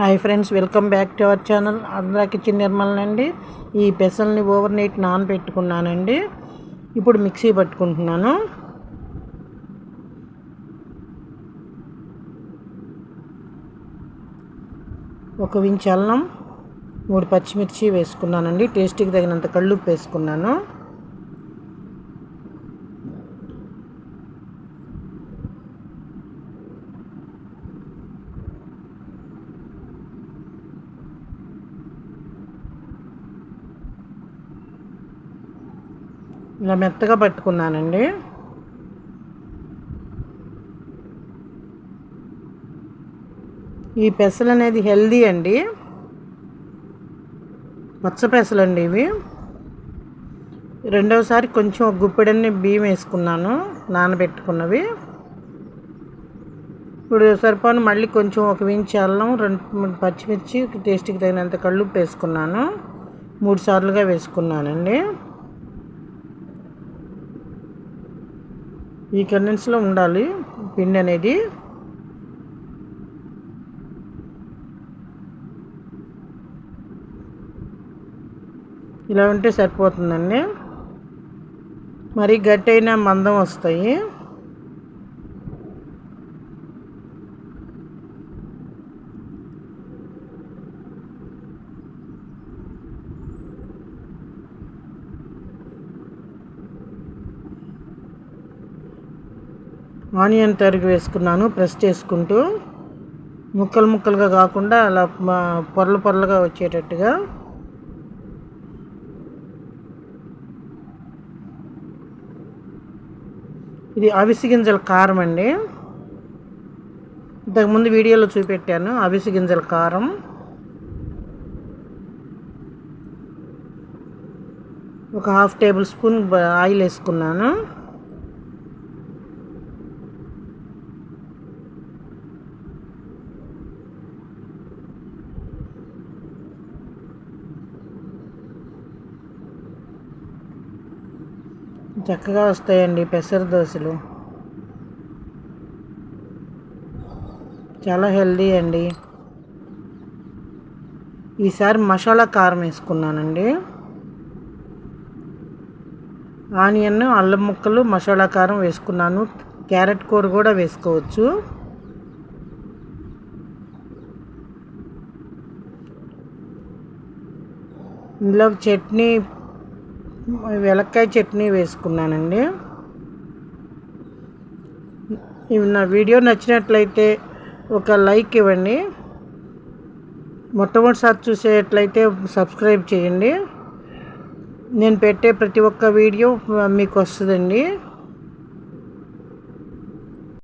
Hi friends welcome back to our channel అందరా kitchen నిర్మలనండి ఈ పెసల్ని ఓవర్ నైట్ నానబెట్టుకున్నానండి. ఇప్పుడు మిక్సీ పట్టుకుంటున్నాను. ఒక వించ్ అల్లం మూడు పచ్చిమిర్చి వేసుకున్నానండి. టేస్ట్కి తగినంత కళ్ళుప్పు వేసుకున్నాను. ఇలా మెత్తగా పట్టుకున్నానండి. ఈ పెసలు అనేది హెల్దీ అండి. పచ్చ పెసలు అండి ఇవి. రెండవసారి కొంచెం ఒక గుప్పెడన్ని బియ్యం వేసుకున్నాను నానబెట్టుకున్నవి. ఇప్పుడు సరిపోను మళ్ళీ కొంచెం ఒక వించి అల్లం రెండు పచ్చిమిర్చి టేస్ట్కి తగినంత కళ్ళు వేసుకున్నాను. మూడు సార్లుగా వేసుకున్నానండి. ఈ కండెన్స్లో ఉండాలి పిండి అనేది. ఇలా ఉంటే సరిపోతుందండి. మరి గట్టైన మందం వస్తాయి. ఆనియన్ తరిగి వేసుకున్నాను ప్రెస్ చేసుకుంటూ. ముక్కలు ముక్కలుగా కాకుండా అలా పొరలు పొరలుగా వచ్చేటట్టుగా. ఇది అవిసి గింజల కారం అండి. ఇంతకుముందు వీడియోలో చూపెట్టాను అవిసి గింజల కారం. ఒక హాఫ్ టేబుల్ స్పూన్ ఆయిల్ వేసుకున్నాను. చక్కగా వస్తాయండి పెసర దోశలు. చాలా హెల్దీ అండి. ఈసారి మసాలా కారం వేసుకున్నానండి. ఆనియన్ అల్లం ముక్కలు మసాలా కారం వేసుకున్నాను. క్యారెట్ కూర కూడా వేసుకోవచ్చు. ఇందులో చట్నీ వెలక్కాయ చట్నీ వేసుకున్నానండి. ఇవి నా వీడియో నచ్చినట్లయితే ఒక లైక్ ఇవ్వండి. మొట్టమొదటిసారి చూసేట్లయితే సబ్స్క్రైబ్ చేయండి. నేను పెట్టే ప్రతి ఒక్క వీడియో మీకు వస్తుందండి.